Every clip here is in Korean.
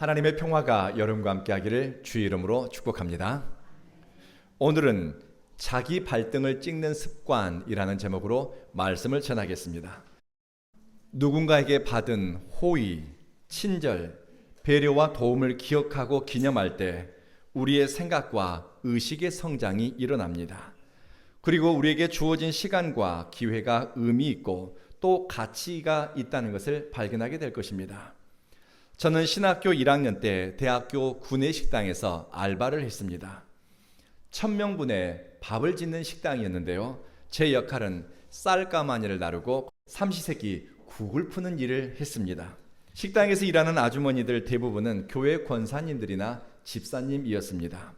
하나님의 평화가 여러분과 함께 하기를 주의 이름으로 축복합니다. 오늘은 자기 발등을 찍는 습관이라는 제목으로 말씀을 전하겠습니다. 누군가에게 받은 호의, 친절, 배려와 도움을 기억하고 기념할 때 우리의 생각과 의식의 성장이 일어납니다. 그리고 우리에게 주어진 시간과 기회가 의미 있고 또 가치가 있다는 것을 발견하게 될 것입니다. 저는 신학교 1학년 때 대학교 구내식당에서 알바를 했습니다. 천명분의 밥을 짓는 식당이었는데요. 제 역할은 쌀가마니를 나르고 삼시세끼 국을 푸는 일을 했습니다. 식당에서 일하는 아주머니들 대부분은 교회 권사님들이나 집사님이었습니다.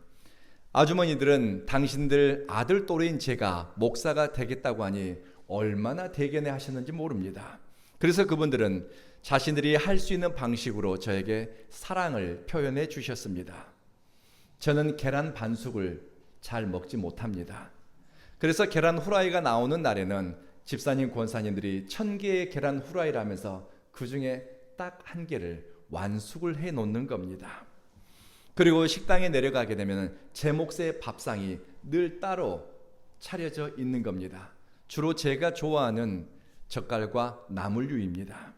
아주머니들은 당신들 아들 또래인 제가 목사가 되겠다고 하니 얼마나 대견해 하셨는지 모릅니다. 그래서 그분들은 자신들이 할 수 있는 방식으로 저에게 사랑을 표현해 주셨습니다. 저는 계란 반숙을 잘 먹지 못합니다. 그래서 계란 후라이가 나오는 날에는 집사님 권사님들이 천 개의 계란 후라이라면서 그 중에 딱 한 개를 완숙을 해 놓는 겁니다. 그리고 식당에 내려가게 되면 제 몫의 밥상이 늘 따로 차려져 있는 겁니다. 주로 제가 좋아하는 젓갈과 나물류입니다.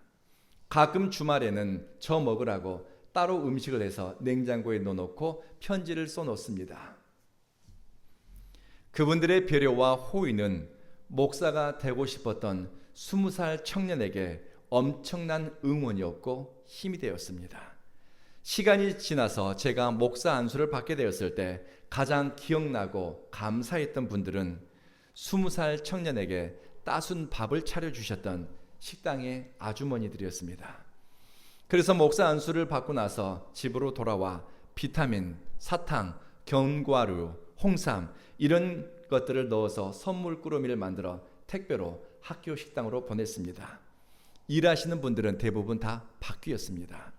가끔 주말에는 저 먹으라고 따로 음식을 해서 냉장고에 넣어놓고 편지를 써놓습니다. 그분들의 배려와 호의는 목사가 되고 싶었던 스무 살 청년에게 엄청난 응원이었고 힘이 되었습니다. 시간이 지나서 제가 목사 안수를 받게 되었을 때 가장 기억나고 감사했던 분들은 스무 살 청년에게 따순 밥을 차려주셨던 식당의 아주머니들이었습니다. 그래서 목사 안수를 받고 나서 집으로 돌아와 비타민, 사탕, 견과류, 홍삼 이런 것들을 넣어서 선물 꾸러미를 만들어 택배로 학교 식당으로 보냈습니다. 일하시는 분들은 대부분 다 바뀌었습니다.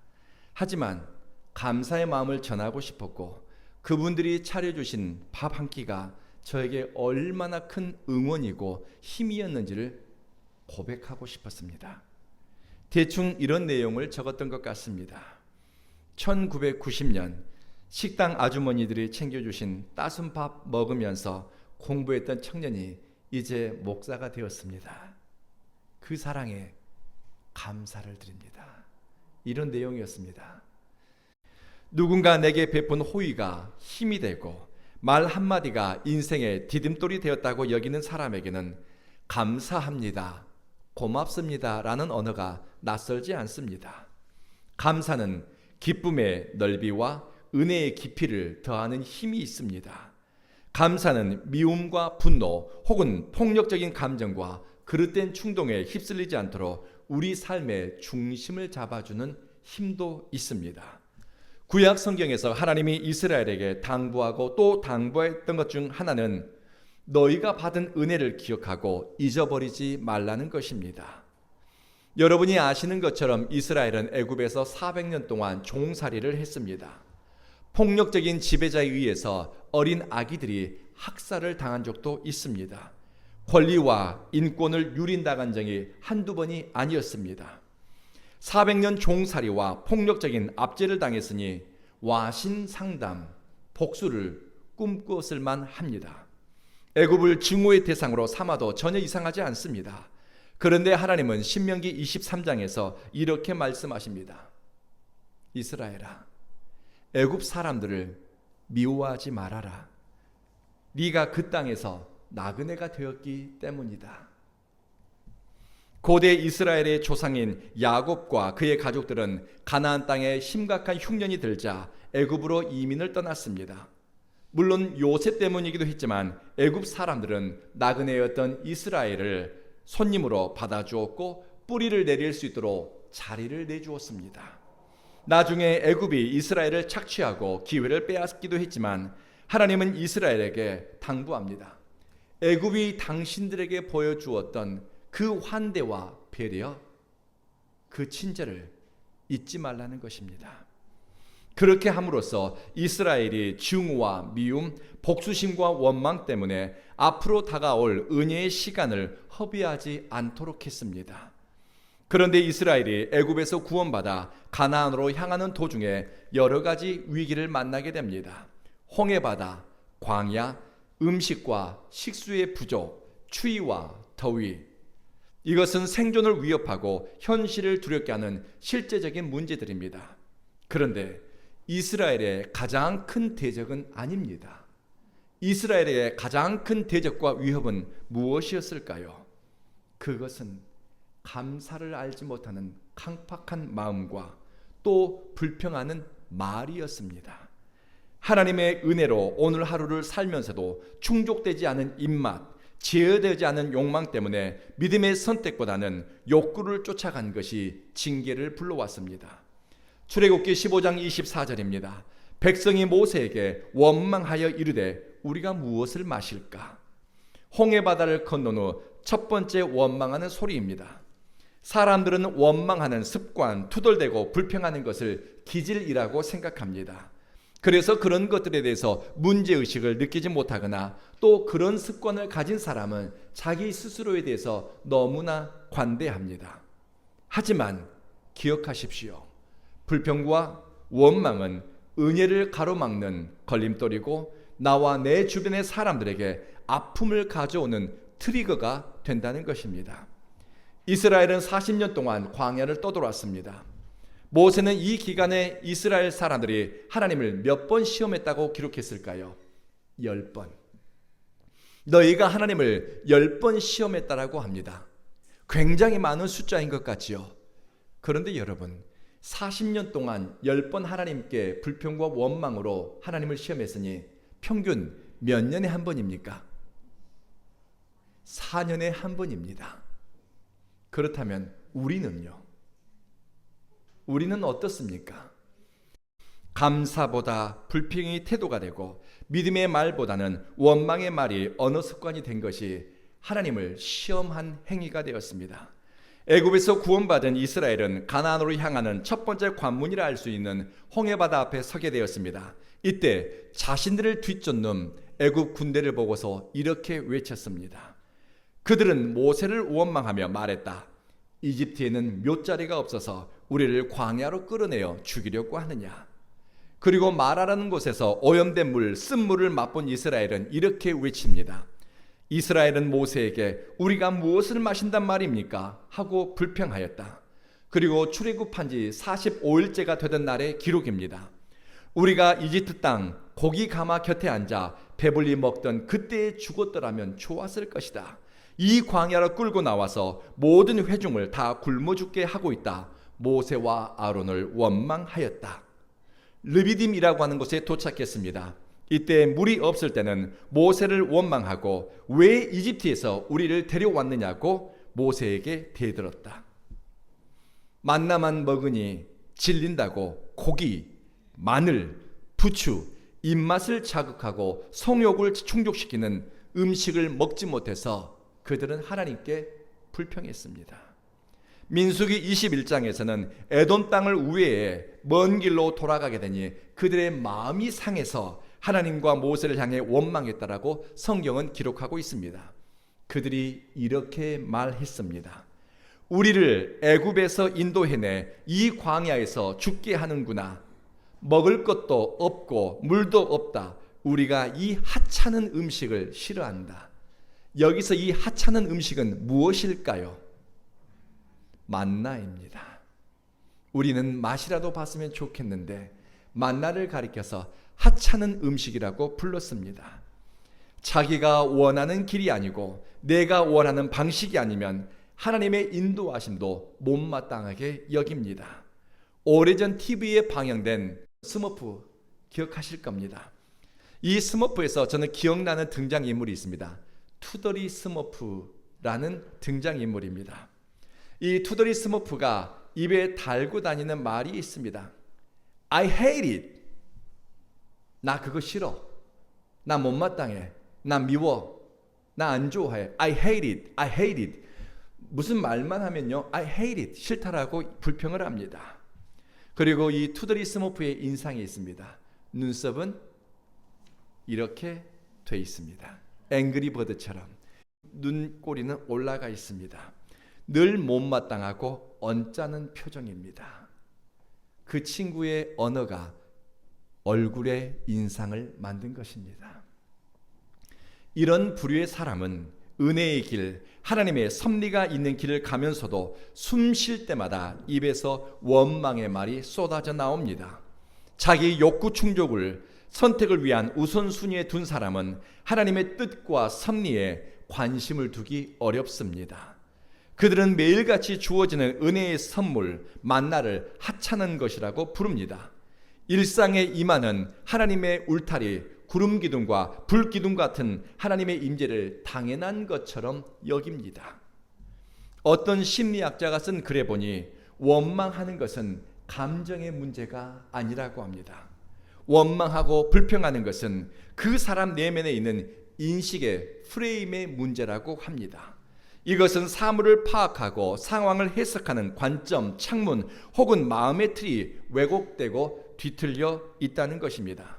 하지만 감사의 마음을 전하고 싶었고 그분들이 차려주신 밥 한 끼가 저에게 얼마나 큰 응원이고 힘이었는지를 고백하고 싶었습니다. 대충 이런 내용을 적었던 것 같습니다. 1990년 식당 아주머니들이 챙겨주신 따순 밥 먹으면서 공부했던 청년이 이제 목사가 되었습니다. 그 사랑에 감사를 드립니다. 이런 내용이었습니다. 누군가 내게 베푼 호의가 힘이 되고 말 한마디가 인생의 디딤돌이 되었다고 여기는 사람에게는 감사합니다. 고맙습니다. 라는 언어가 낯설지 않습니다. 감사는 기쁨의 넓이와 은혜의 깊이를 더하는 힘이 있습니다. 감사는 미움과 분노 혹은 폭력적인 감정과 그릇된 충동에 휩쓸리지 않도록 우리 삶의 중심을 잡아주는 힘도 있습니다. 구약 성경에서 하나님이 이스라엘에게 당부하고 또 당부했던 것 중 하나는 너희가 받은 은혜를 기억하고 잊어버리지 말라는 것입니다. 여러분이 아시는 것처럼 이스라엘은 애굽에서 400년 동안 종살이를 했습니다. 폭력적인 지배자에 의해서 어린 아기들이 학살을 당한 적도 있습니다. 권리와 인권을 유린당한 적이 한두 번이 아니었습니다. 400년 종살이와 폭력적인 압제를 당했으니 와신 상담, 복수를 꿈꾸었을 만 합니다. 애굽을 증오의 대상으로 삼아도 전혀 이상하지 않습니다. 그런데 하나님은 신명기 23장에서 이렇게 말씀하십니다. 이스라엘아, 애굽 사람들을 미워하지 말아라. 네가 그 땅에서 나그네가 되었기 때문이다. 고대 이스라엘의 조상인 야곱과 그의 가족들은 가나안 땅에 심각한 흉년이 들자 애굽으로 이민을 떠났습니다. 물론 요셉 때문이기도 했지만 애굽 사람들은 나그네였던 이스라엘을 손님으로 받아주었고 뿌리를 내릴 수 있도록 자리를 내주었습니다. 나중에 애굽이 이스라엘을 착취하고 기회를 빼앗기도 했지만 하나님은 이스라엘에게 당부합니다. 애굽이 당신들에게 보여주었던 그 환대와 배려, 그 친절을 잊지 말라는 것입니다. 그렇게 함으로써 이스라엘이 증오와 미움, 복수심과 원망 때문에 앞으로 다가올 은혜의 시간을 허비하지 않도록 했습니다. 그런데 이스라엘이 애굽에서 구원받아 가나안으로 향하는 도중에 여러 가지 위기를 만나게 됩니다. 홍해 바다, 광야, 음식과 식수의 부족, 추위와 더위. 이것은 생존을 위협하고 현실을 두렵게 하는 실제적인 문제들입니다. 그런데 이스라엘의 가장 큰 대적은 아닙니다. 이스라엘의 가장 큰 대적과 위협은 무엇이었을까요? 그것은 감사를 알지 못하는 강팍한 마음과 또 불평하는 말이었습니다. 하나님의 은혜로 오늘 하루를 살면서도 충족되지 않은 입맛, 제어되지 않은 욕망 때문에 믿음의 선택보다는 욕구를 쫓아간 것이 징계를 불러왔습니다. 출애굽기 15장 24절입니다. 백성이 모세에게 원망하여 이르되 우리가 무엇을 마실까? 홍해 바다를 건넌 후 첫 번째 원망하는 소리입니다. 사람들은 원망하는 습관, 투덜대고 불평하는 것을 기질이라고 생각합니다. 그래서 그런 것들에 대해서 문제의식을 느끼지 못하거나 또 그런 습관을 가진 사람은 자기 스스로에 대해서 너무나 관대합니다. 하지만 기억하십시오. 불평과 원망은 은혜를 가로막는 걸림돌이고 나와 내 주변의 사람들에게 아픔을 가져오는 트리거가 된다는 것입니다. 이스라엘은 40년 동안 광야를 떠돌았습니다. 모세는 이 기간에 이스라엘 사람들이 하나님을 몇 번 시험했다고 기록했을까요? 열 번. 너희가 하나님을 열 번 시험했다라고 합니다. 굉장히 많은 숫자인 것 같지요. 그런데 여러분, 40년 동안 열번 하나님께 불평과 원망으로 하나님을 시험했으니 평균 몇 년에 한 번입니까? 4년에 한 번입니다. 그렇다면 우리는요? 우리는 어떻습니까? 감사보다 불평이 태도가 되고 믿음의 말보다는 원망의 말이 언어 습관이 된 것이 하나님을 시험한 행위가 되었습니다. 애굽에서 구원받은 이스라엘은 가나안으로 향하는 첫 번째 관문이라 할 수 있는 홍해바다 앞에 서게 되었습니다. 이때 자신들을 뒤쫓는 애굽 군대를 보고서 이렇게 외쳤습니다. 그들은 모세를 원망하며 말했다. 이집트에는 묘자리가 없어서 우리를 광야로 끌어내어 죽이려고 하느냐. 그리고 말하라는 곳에서 오염된 물, 쓴물을 맛본 이스라엘은 이렇게 외칩니다. 이스라엘은 모세에게 우리가 무엇을 마신단 말입니까? 하고 불평하였다. 그리고 출애굽한 지 45일째가 되던 날의 기록입니다. 우리가 이집트 땅 고기 가마 곁에 앉아 배불리 먹던 그때에 죽었더라면 좋았을 것이다. 이 광야로 끌고 나와서 모든 회중을 다 굶어 죽게 하고 있다. 모세와 아론을 원망하였다. 르비딤이라고 하는 곳에 도착했습니다. 이때 물이 없을 때는 모세를 원망하고 왜 이집트에서 우리를 데려왔느냐고 모세에게 대들었다. 만나만 먹으니 질린다고 고기, 마늘, 부추, 입맛을 자극하고 성욕을 충족시키는 음식을 먹지 못해서 그들은 하나님께 불평했습니다. 민수기 21장에서는 에돔 땅을 우회해 먼 길로 돌아가게 되니 그들의 마음이 상해서 하나님과 모세를 향해 원망했다라고 성경은 기록하고 있습니다. 그들이 이렇게 말했습니다. 우리를 애굽에서 인도해내 이 광야에서 죽게 하는구나. 먹을 것도 없고 물도 없다. 우리가 이 하찮은 음식을 싫어한다. 여기서 이 하찮은 음식은 무엇일까요? 만나입니다. 우리는 맛이라도 봤으면 좋겠는데 만나를 가리켜서 하찮은 음식이라고 불렀습니다. 자기가 원하는 길이 아니고 내가 원하는 방식이 아니면 하나님의 인도하심도 못마땅하게 여깁니다. 오래전 TV에 방영된 스머프 기억하실 겁니다. 이 스머프에서 저는 기억나는 등장인물이 있습니다. 투더리 스머프라는 등장인물입니다. 이 투더리 스머프가 입에 달고 다니는 말이 있습니다. I hate it. 나 그거 싫어. 나 못마땅해. 나 미워. 나 안 좋아해. I hate it. I hate it. 무슨 말만 하면요. I hate it. 싫다라고 불평을 합니다. 그리고 이 투더리 스머프의 인상이 있습니다. 눈썹은 이렇게 돼 있습니다. 앵그리 버드처럼 눈꼬리는 올라가 있습니다. 늘 못마땅하고 언짢은 표정입니다. 그 친구의 언어가 얼굴에 인상을 만든 것입니다. 이런 부류의 사람은 은혜의 길, 하나님의 섭리가 있는 길을 가면서도 숨 쉴 때마다 입에서 원망의 말이 쏟아져 나옵니다. 자기 욕구 충족을 선택을 위한 우선순위에 둔 사람은 하나님의 뜻과 섭리에 관심을 두기 어렵습니다. 그들은 매일같이 주어지는 은혜의 선물, 만나를 하찮은 것이라고 부릅니다. 일상에 임하는 하나님의 울타리, 구름 기둥과 불 기둥 같은 하나님의 임재를 당연한 것처럼 여깁니다. 어떤 심리학자가 쓴 글에 보니 원망하는 것은 감정의 문제가 아니라고 합니다. 원망하고 불평하는 것은 그 사람 내면에 있는 인식의 프레임의 문제라고 합니다. 이것은 사물을 파악하고 상황을 해석하는 관점, 창문 혹은 마음의 틀이 왜곡되고 뒤틀려 있다는 것입니다.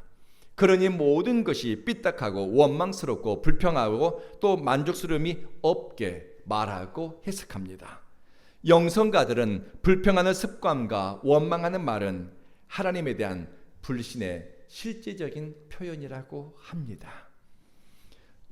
그러니 모든 것이 삐딱하고 원망스럽고 불평하고 또 만족스러움이 없게 말하고 해석합니다. 영성가들은 불평하는 습관과 원망하는 말은 하나님에 대한 불신의 실제적인 표현이라고 합니다.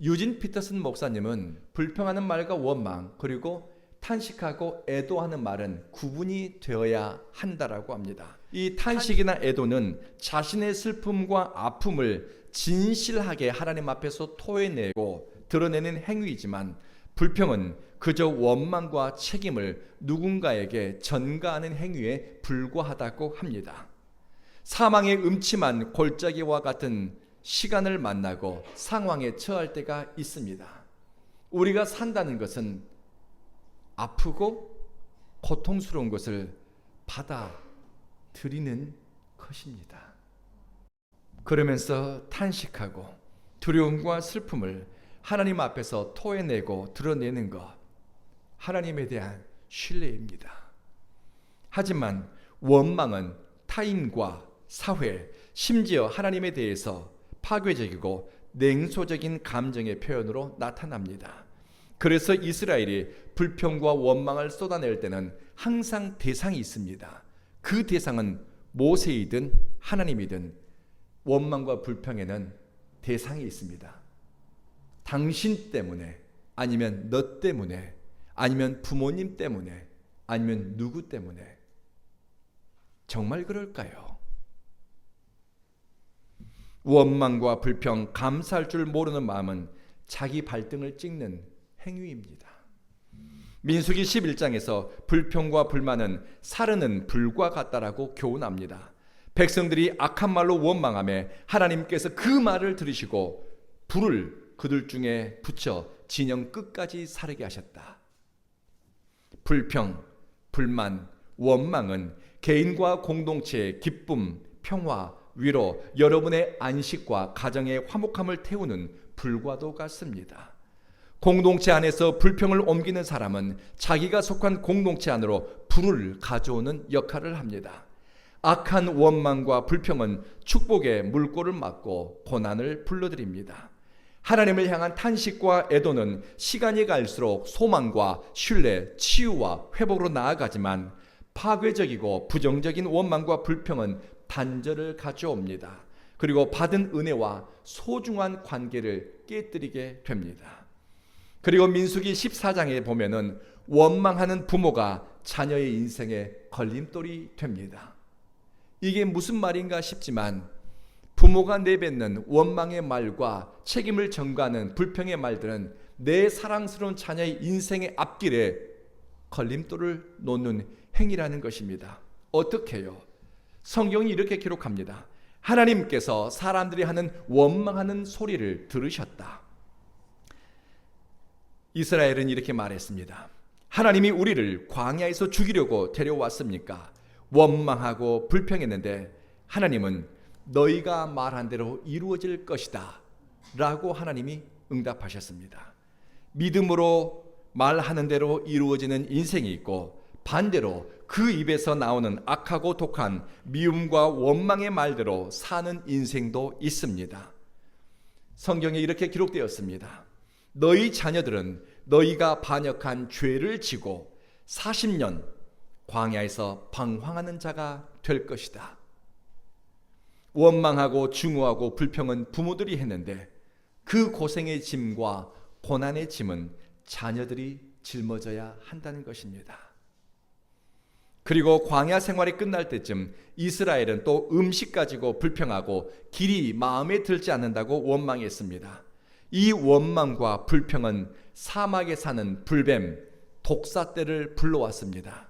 유진 피터슨 목사님은 불평하는 말과 원망 그리고 탄식하고 애도하는 말은 구분이 되어야 한다라고 합니다. 이 탄식이나 애도는 자신의 슬픔과 아픔을 진실하게 하나님 앞에서 토해내고 드러내는 행위이지만 불평은 그저 원망과 책임을 누군가에게 전가하는 행위에 불과하다고 합니다. 사망의 음침한 골짜기와 같은 시간을 만나고 상황에 처할 때가 있습니다. 우리가 산다는 것은 아프고 고통스러운 것을 받아 들이는 것입니다. 그러면서 탄식하고 두려움과 슬픔을 하나님 앞에서 토해내고 드러내는 것, 하나님에 대한 신뢰입니다. 하지만 원망은 타인과 사회, 심지어 하나님에 대해서 파괴적이고 냉소적인 감정의 표현으로 나타납니다. 그래서 이스라엘이 불평과 원망을 쏟아낼 때는 항상 대상이 있습니다. 그 대상은 모세이든 하나님이든 원망과 불평에는 대상이 있습니다. 당신 때문에 아니면 너 때문에 아니면 부모님 때문에 아니면 누구 때문에 정말 그럴까요? 원망과 불평, 감사할 줄 모르는 마음은 자기 발등을 찍는 행위입니다. 민수기 11장에서 불평과 불만은 사르는 불과 같다라고 교훈합니다. 백성들이 악한 말로 원망함에 하나님께서 그 말을 들으시고 불을 그들 중에 붙여 진영 끝까지 사르게 하셨다. 불평, 불만, 원망은 개인과 공동체의 기쁨, 평화, 위로, 여러분의 안식과 가정의 화목함을 태우는 불과도 같습니다. 공동체 안에서 불평을 옮기는 사람은 자기가 속한 공동체 안으로 불을 가져오는 역할을 합니다. 악한 원망과 불평은 축복의 물꼬를 맞고 고난을 불러들입니다. 하나님을 향한 탄식과 애도는 시간이 갈수록 소망과 신뢰, 치유와 회복으로 나아가지만 파괴적이고 부정적인 원망과 불평은 단절을 가져옵니다. 그리고 받은 은혜와 소중한 관계를 깨뜨리게 됩니다. 그리고 민수기 14장에 보면은 원망하는 부모가 자녀의 인생에 걸림돌이 됩니다. 이게 무슨 말인가 싶지만 부모가 내뱉는 원망의 말과 책임을 전가하는 불평의 말들은 내 사랑스러운 자녀의 인생의 앞길에 걸림돌을 놓는 행위라는 것입니다. 어떻게요? 성경이 이렇게 기록합니다. 하나님께서 사람들이 하는 원망하는 소리를 들으셨다. 이스라엘은 이렇게 말했습니다. 하나님이 우리를 광야에서 죽이려고 데려왔습니까? 원망하고 불평했는데 하나님은 너희가 말한 대로 이루어질 것이다. 라고 하나님이 응답하셨습니다. 믿음으로 말하는 대로 이루어지는 인생이 있고 반대로 그 입에서 나오는 악하고 독한 미움과 원망의 말대로 사는 인생도 있습니다. 성경에 이렇게 기록되었습니다. 너희 자녀들은 너희가 반역한 죄를 지고 40년 광야에서 방황하는 자가 될 것이다. 원망하고 증오하고 불평은 부모들이 했는데 그 고생의 짐과 고난의 짐은 자녀들이 짊어져야 한다는 것입니다. 그리고 광야 생활이 끝날 때쯤 이스라엘은 또 음식 가지고 불평하고 길이 마음에 들지 않는다고 원망했습니다. 이 원망과 불평은 사막에 사는 불뱀, 독사떼를 불러왔습니다.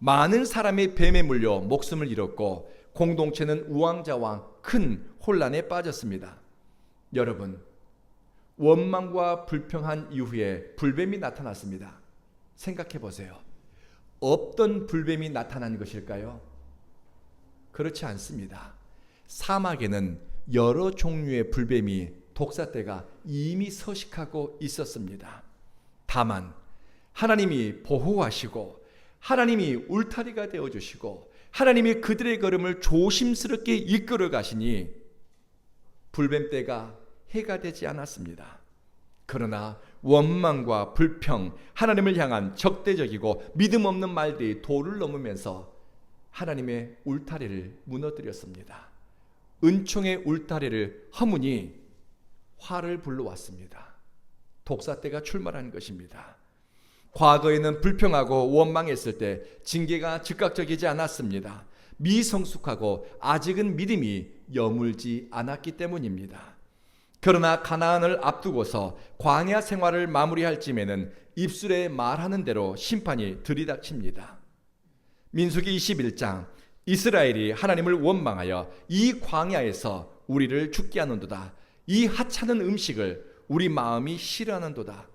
많은 사람이 뱀에 물려 목숨을 잃었고 공동체는 우왕좌왕 큰 혼란에 빠졌습니다. 여러분, 원망과 불평한 이후에 불뱀이 나타났습니다. 생각해 보세요. 없던 불뱀이 나타난 것일까요? 그렇지 않습니다. 사막에는 여러 종류의 불뱀이 독사떼가 이미 서식하고 있었습니다. 다만 하나님이 보호하시고 하나님이 울타리가 되어 주시고 하나님이 그들의 걸음을 조심스럽게 이끌어 가시니 불뱀떼가 해가 되지 않았습니다. 그러나 원망과 불평, 하나님을 향한 적대적이고 믿음 없는 말들이 도를 넘으면서 하나님의 울타리를 무너뜨렸습니다. 은총의 울타리를 허무니 화를 불러왔습니다. 독사떼가 출마한 것입니다. 과거에는 불평하고 원망했을 때 징계가 즉각적이지 않았습니다. 미성숙하고 아직은 믿음이 여물지 않았기 때문입니다. 그러나 가나안을 앞두고서 광야 생활을 마무리할 쯤에는 입술에 말하는 대로 심판이 들이닥칩니다. 민수기 21장 이스라엘이 하나님을 원망하여 이 광야에서 우리를 죽게 하는도다. 이 하찮은 음식을 우리 마음이 싫어하는도다.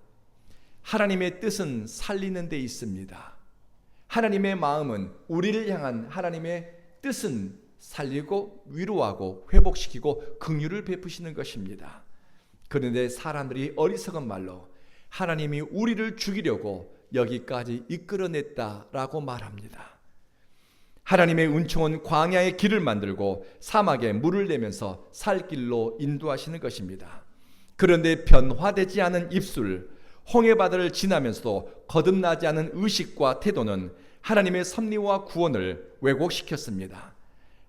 하나님의 뜻은 살리는 데 있습니다. 하나님의 마음은 우리를 향한 하나님의 뜻은 살리고 위로하고 회복시키고 긍휼을 베푸시는 것입니다. 그런데 사람들이 어리석은 말로 하나님이 우리를 죽이려고 여기까지 이끌어냈다라고 말합니다. 하나님의 은총은 광야의 길을 만들고 사막에 물을 내면서 살 길로 인도하시는 것입니다. 그런데 변화되지 않은 입술, 홍해바다를 지나면서도 거듭나지 않은 의식과 태도는 하나님의 섭리와 구원을 왜곡시켰습니다.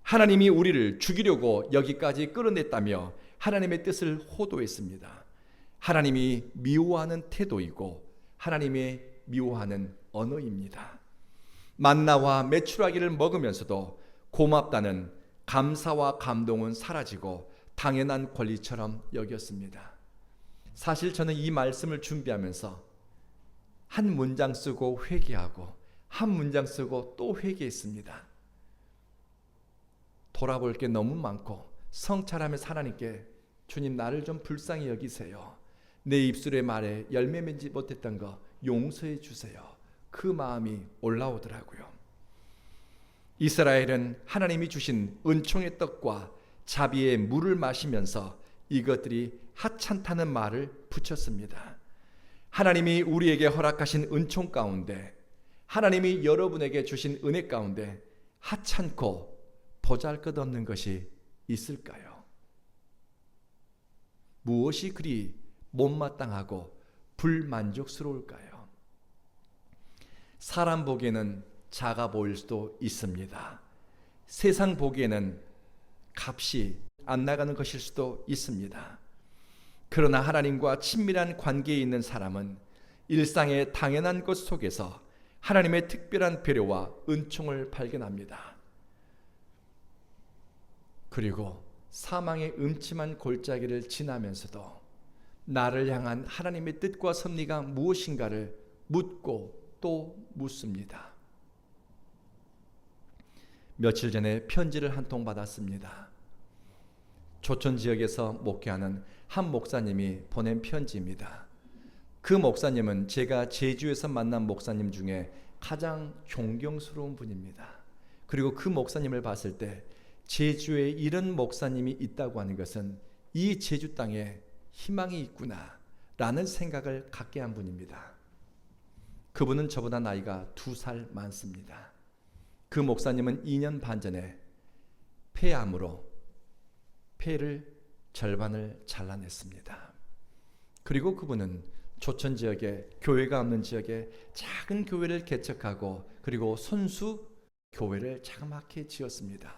하나님이 우리를 죽이려고 여기까지 끌어냈다며 하나님의 뜻을 호도했습니다. 하나님이 미워하는 태도이고 하나님의 미워하는 언어입니다. 만나와 메추라기를 먹으면서도 고맙다는 감사와 감동은 사라지고 당연한 권리처럼 여겼습니다. 사실 저는 이 말씀을 준비하면서 한 문장 쓰고 회개하고 한 문장 쓰고 또 회개했습니다. 돌아볼 게 너무 많고 성찰하며 하나님께 주님 나를 좀 불쌍히 여기세요. 내 입술의 말에 열매 맺지 못했던 거 용서해 주세요. 그 마음이 올라오더라고요. 이스라엘은 하나님이 주신 은총의 떡과 자비의 물을 마시면서 이것들이 하찮다는 말을 붙였습니다. 하나님이 우리에게 허락하신 은총 가운데 하나님이 여러분에게 주신 은혜 가운데 하찮고 보잘것없는 것이 있을까요? 무엇이 그리 못마땅하고 불만족스러울까요? 사람 보기에는 작아 보일 수도 있습니다. 세상 보기에는 값이 안 나가는 것일 수도 있습니다. 그러나 하나님과 친밀한 관계에 있는 사람은 일상의 당연한 것 속에서 하나님의 특별한 배려와 은총을 발견합니다. 그리고 사망의 음침한 골짜기를 지나면서도 나를 향한 하나님의 뜻과 섭리가 무엇인가를 묻고 또 묻습니다. 며칠 전에 편지를 한 통 받았습니다. 조천 지역에서 목회하는 한 목사님이 보낸 편지입니다. 그 목사님은 제가 제주에서 만난 목사님 중에 가장 존경스러운 분입니다. 그리고 그 목사님을 봤을 때 제주에 이런 목사님이 있다고 하는 것은 이 제주 땅에 희망이 있구나 라는 생각을 갖게 한 분입니다. 그분은 저보다 나이가 두 살 많습니다. 그 목사님은 2년 반 전에 폐암으로 폐를 절반을 잘라냈습니다. 그리고 그분은 조천 지역에 교회가 없는 지역에 작은 교회를 개척하고 그리고 손수 교회를 자그맣게 지었습니다.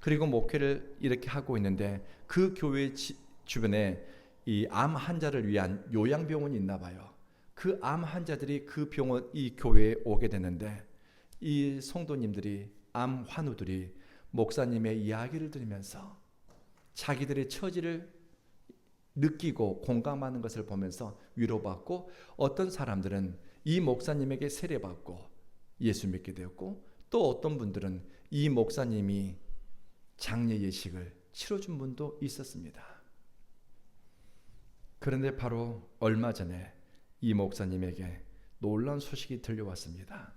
그리고 목회를 이렇게 하고 있는데 그 교회 지, 주변에 이 암 환자를 위한 요양병원이 있나 봐요. 그 암 환자들이 그 병원 이 교회에 오게 되는데 이 성도님들이 암 환우들이 목사님의 이야기를 들으면서 자기들의 처지를 느끼고 공감하는 것을 보면서 위로받고 어떤 사람들은 이 목사님에게 세례받고 예수 믿게 되었고 또 어떤 분들은 이 목사님이 장례 예식을 치러준 분도 있었습니다. 그런데 바로 얼마 전에 이 목사님에게 놀라운 소식이 들려왔습니다.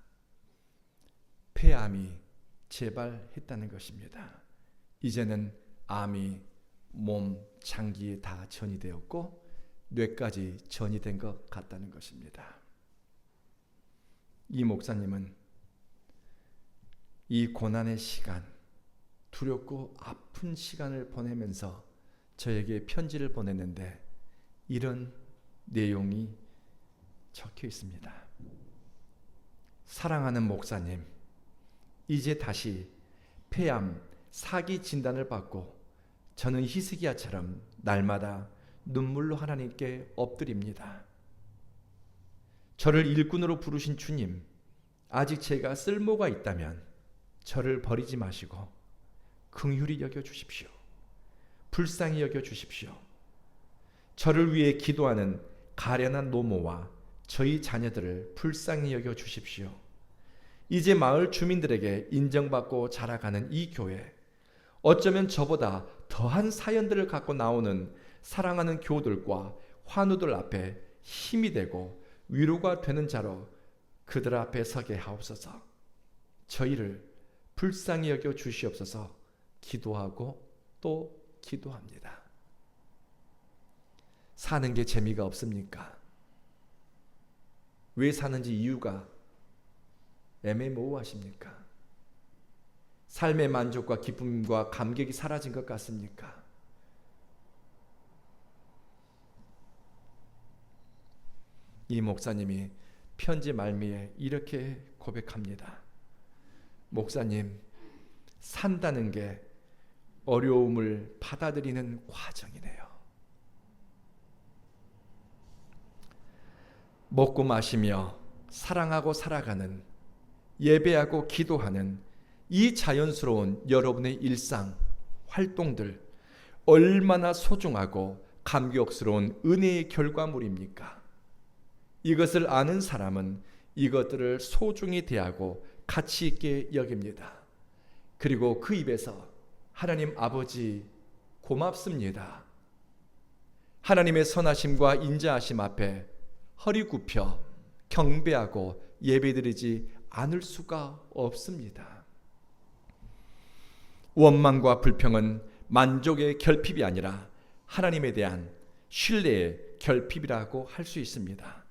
폐암이 재발했다는 것입니다. 이제는 암이 몸 장기에 다 전이 되었고 뇌까지 전이 된 것 같다는 것입니다. 이 목사님은 이 고난의 시간, 두렵고 아픈 시간을 보내면서 저에게 편지를 보냈는데 이런 내용이 적혀 있습니다. 사랑하는 목사님, 이제 다시 폐암 사기 진단을 받고 저는 히스기야처럼 날마다 눈물로 하나님께 엎드립니다. 저를 일꾼으로 부르신 주님, 아직 제가 쓸모가 있다면 저를 버리지 마시고 긍휼히 여겨 주십시오. 불쌍히 여겨 주십시오. 저를 위해 기도하는 가련한 노모와 저희 자녀들을 불쌍히 여겨 주십시오. 이제 마을 주민들에게 인정받고 자라가는 이 교회, 어쩌면 저보다 더한 사연들을 갖고 나오는 사랑하는 교우들과 환우들 앞에 힘이 되고 위로가 되는 자로 그들 앞에 서게 하옵소서. 저희를 불쌍히 여겨 주시옵소서 기도하고 또 기도합니다. 사는 게 재미가 없습니까? 왜 사는지 이유가 애매모호하십니까? 삶의 만족과 기쁨과 감격이 사라진 것 같습니까? 이 목사님이 편지 말미에 이렇게 고백합니다. 목사님, 산다는 게 어려움을 받아들이는 과정이네요. 먹고 마시며 사랑하고 살아가는 예배하고 기도하는 이 자연스러운 여러분의 일상 활동들 얼마나 소중하고 감격스러운 은혜의 결과물입니까? 이것을 아는 사람은 이것들을 소중히 대하고 가치 있게 여깁니다. 그리고 그 입에서 하나님 아버지 고맙습니다. 하나님의 선하심과 인자하심 앞에 허리 굽혀 경배하고 예배드리지 않을 수가 없습니다. 원망과 불평은 만족의 결핍이 아니라 하나님에 대한 신뢰의 결핍이라고 할 수 있습니다.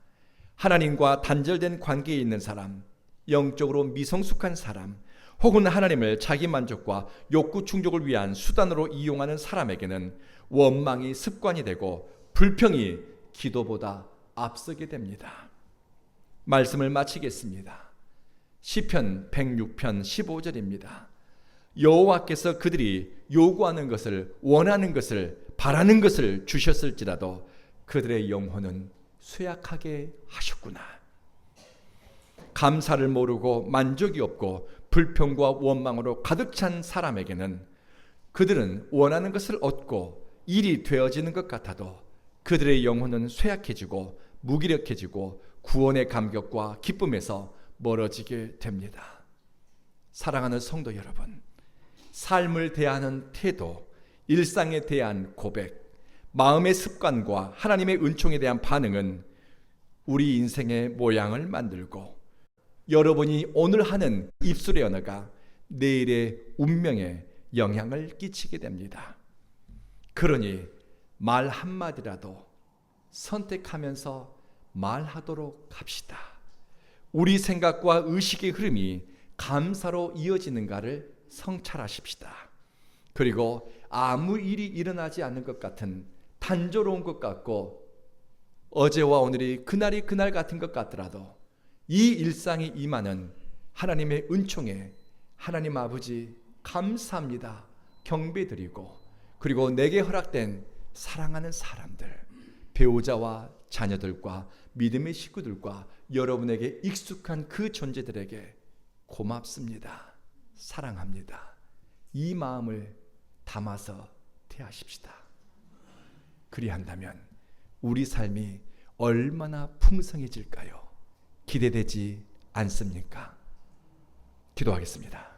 하나님과 단절된 관계에 있는 사람, 영적으로 미성숙한 사람, 혹은 하나님을 자기 만족과 욕구 충족을 위한 수단으로 이용하는 사람에게는 원망이 습관이 되고 불평이 기도보다 앞서게 됩니다. 말씀을 마치겠습니다. 시편 106편 15절입니다. 여호와께서 그들이 요구하는 것을 원하는 것을 바라는 것을 주셨을지라도 그들의 영혼은 쇠약하게 하셨구나. 감사를 모르고 만족이 없고 불평과 원망으로 가득 찬 사람에게는 그들은 원하는 것을 얻고 일이 되어지는 것 같아도 그들의 영혼은 쇠약해지고 무기력해지고 구원의 감격과 기쁨에서 멀어지게 됩니다. 사랑하는 성도 여러분, 삶을 대하는 태도, 일상에 대한 고백, 마음의 습관과 하나님의 은총에 대한 반응은 우리 인생의 모양을 만들고 여러분이 오늘 하는 입술의 언어가 내일의 운명에 영향을 끼치게 됩니다. 그러니 말 한마디라도 선택하면서 말하도록 합시다. 우리 생각과 의식의 흐름이 감사로 이어지는가를 성찰하십시다. 그리고 아무 일이 일어나지 않는 것 같은 단조로운 것 같고 어제와 오늘이 그날이 그날 같은 것 같더라도 이 일상이 임하는 하나님의 은총에 하나님 아버지 감사합니다. 경배드리고 그리고 내게 허락된 사랑하는 사람들 배우자와 자녀들과 믿음의 식구들과 여러분에게 익숙한 그 존재들에게 고맙습니다. 사랑합니다. 이 마음을 담아서 대하십시다. 그리한다면 우리 삶이 얼마나 풍성해질까요? 기대되지 않습니까? 기도하겠습니다.